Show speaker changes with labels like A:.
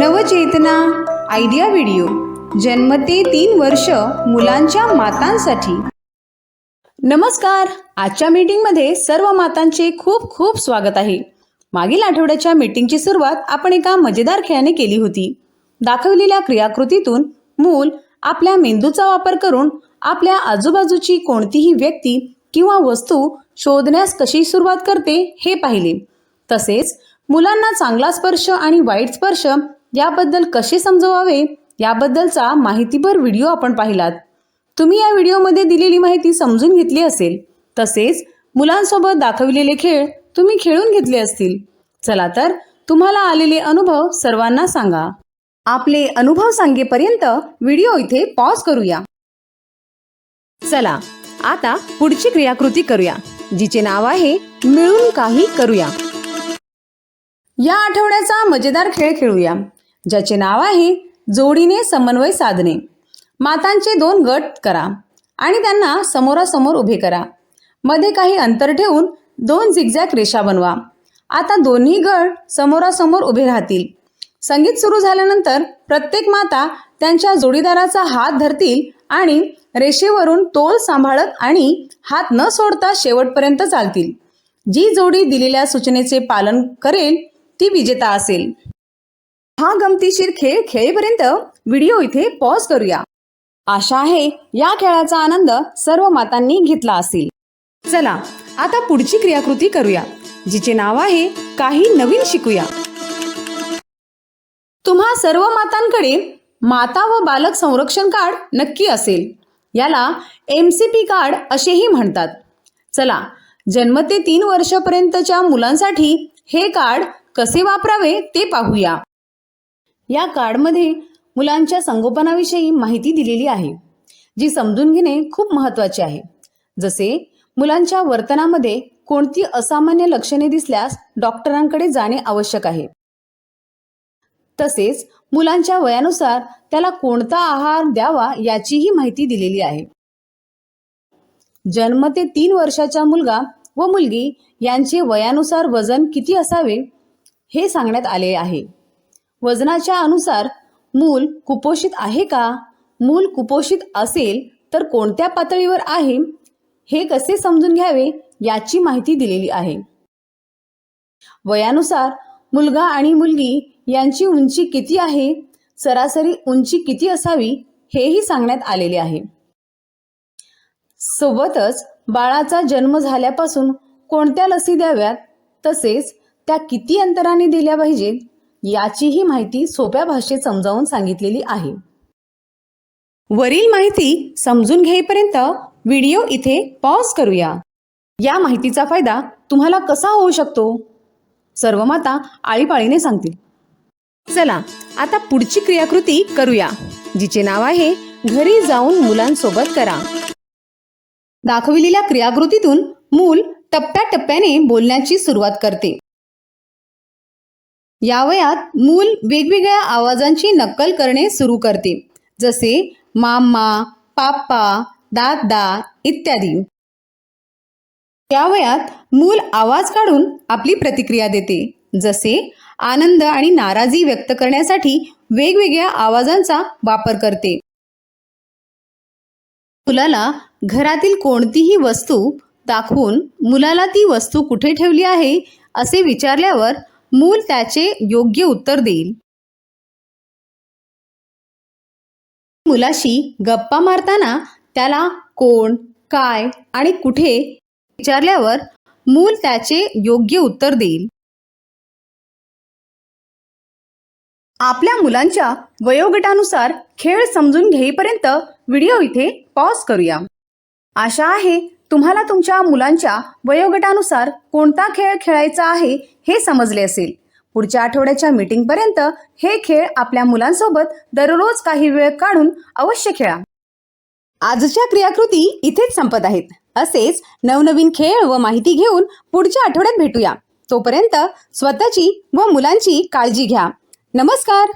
A: नवचेतना idea video. जन्मते तीन वर्ष मुलांच्या मातांसाठी. नमस्कार. आजच्या मीटिंगमध्ये सर्व मातांचे खूप खूप स्वागत आहे. मागील आठवड्याच्या मीटिंगची सुरुवात आपण एका मजेदार खेळाने केली होती. दाखवलेल्या क्रियाकृतीतून मूल आपल्या मेंदूचा वापर करून आपल्या आजूबाजूची कोणतीही व्यक्ती किंवा वस्तू शोधण्यास कशी सुरुवात करते हे पाहिले. तसेच मुलांना चांगला स्पर्श आणि वाईट स्पर्श याबद्दल कसे समजवावे याबद्दलचा माहितीभर व्हिडिओ आपण पाहिलात. तुम्ही या व्हिडिओमध्ये दिलेली माहिती समजून घेतली असेल तसेच मुलांसोबत दाखविलेले खेळ तुम्ही खेळून घेतले असतील. चला तर तुम्हाला आलेले अनुभव सर्वांना सांगा. आपले अनुभव सांगेपर्यंत व्हिडिओ इथे पॉज करूया. चला आता पुढची क्रियाकृती करूया जिचे नाव आहे मिळून काही करूया. या आठवड्याचा मजेदार खेळ खेळूया. ज्याचे नाव आहे जोडीने समन्वय साधणे. मातांचे दोन गट करा आणि त्यांना समोरासमोर उभे करा. मध्ये काही अंतर ठेवून दोन झिगझॅग रेषा बनवा. आता दोन्ही गट समोरासमोर उभे राहतील. संगीत सुरू झाल्यानंतर प्रत्येक माता त्यांच्या जोडीदाराचा हात धरतील आणि रेषेवरून तोल सांभाळत आणि हात न सोडता शेवटपर्यंत चालतील. जी जोडी दिलेल्या सूचनेचे पालन करेल ती विजेता असेल. हा गमतीशीर खेळ खेळेपर्यंत व्हिडिओ इथे पॉज करूया. आशा आहे या खेळाचा आनंद सर्व मातांनी घेतला असेल. चला आता पुढची क्रियाकृती करूया जिचे नाव आहे काही नवीन शिकूया. तुम्हा सर्व मातांकडे माता व बालक संरक्षण कार्ड नक्की असेल. याला एम सी पी कार्ड असेही म्हणतात. चला जन्म ते तीन वर्षापर्यंतच्या मुलांसाठी हे कार्ड कसे वापरावे ते पाहूया. या कार्डमध्ये मुलांच्या संगोपनाविषयी माहिती दिलेली आहे जी समजून घेणे खूप महत्त्वाचे आहे. जसे मुलांच्या वर्तनामध्ये कोणती असामान्य लक्षणे दिसल्यास डॉक्टरांकडे जाणे आवश्यक आहे. तसेच मुलांच्या वयानुसार त्याला कोणता आहार द्यावा याचीही माहिती दिलेली आहे. जन्म ते तीन वर्षाचा मुलगा व मुलगी यांचे वयानुसार वजन किती असावे हे सांगण्यात आले आहे. वजनाच्या अनुसार मूल कुपोषित आहे का? मूल कुपोषित असेल तर कोणत्या पातळीवर आहे? हे कसे समजून घ्यावे याची माहिती दिलेली आहे. वयानुसार मुलगा आणि मुलगी यांची उंची किती आहे? सरासरी उंची किती असावी? हेही सांगण्यात आलेले आहे. सोबतच बाळाचा जन्म झाल्यापासून कोणत्या लसी द्याव्यात? तसेच त्या किती अंतराने दिल्या पाहिजेत? याचीही माहिती सोप्या भाषेत समजावून सांगितलेली आहे. वरील माहिती समजून घेईपर्यंत व्हिडिओ इथे पॉज करूया. या माहितीचा फायदा तुम्हाला कसा होऊ शकतो? सर्व माता आळीपाळीने सांगतील. चला आता पुढची क्रियाकृती करूया जिचे नाव आहे घरी जाऊन मुलांसोबत करा. दाखविलेल्या क्रियाकृतीतून मूल टप्प्याटप्प्याने बोलण्याची सुरुवात करते. या वयात मूल वेगवेगळ्या आवाजांची नक्कल करणे सुरू करते. जसे मामा पाप्पा दादा इत्यादी. या वयात मूल आवाज काढून आपली प्रतिक्रिया देते. जसे आनंद आणि नाराजी व्यक्त करण्यासाठी वेगवेगळ्या आवाजांचा वापर करते. मुलाला घरातील कोणतीही वस्तू दाखवून मुलाला ती वस्तू कुठे ठेवली आहे असे विचारल्यावर मूल त्याचे योग्य उत्तर देईल. मुलाशी गप्पा मारताना त्याला कोण काय आणि कुठे विचारल्यावर मूल त्याचे योग्य उत्तर देईल. आपल्या मुलांच्या वयोगटानुसार खेळ समजून घेईपर्यंत व्हिडिओ इथे पॉज करूया. आशा आहे तुम्हाला तुमच्या मुलांच्या वयोगटानुसार कोणता खेळ खेळायचा आहे हे समजले असेल. पुढच्या आठवड्याच्या मीटिंगपर्यंत हे खेळ आपल्या मुलांसोबत दररोज काही वेळ काढून अवश्य खेळा. आजच्या क्रियाकृती इथेच संपत आहेत. असेच नवनवीन खेळ व माहिती घेऊन पुढच्या आठवड्यात भेटूया. तोपर्यंत स्वतःची व मुलांची काळजी घ्या. नमस्कार!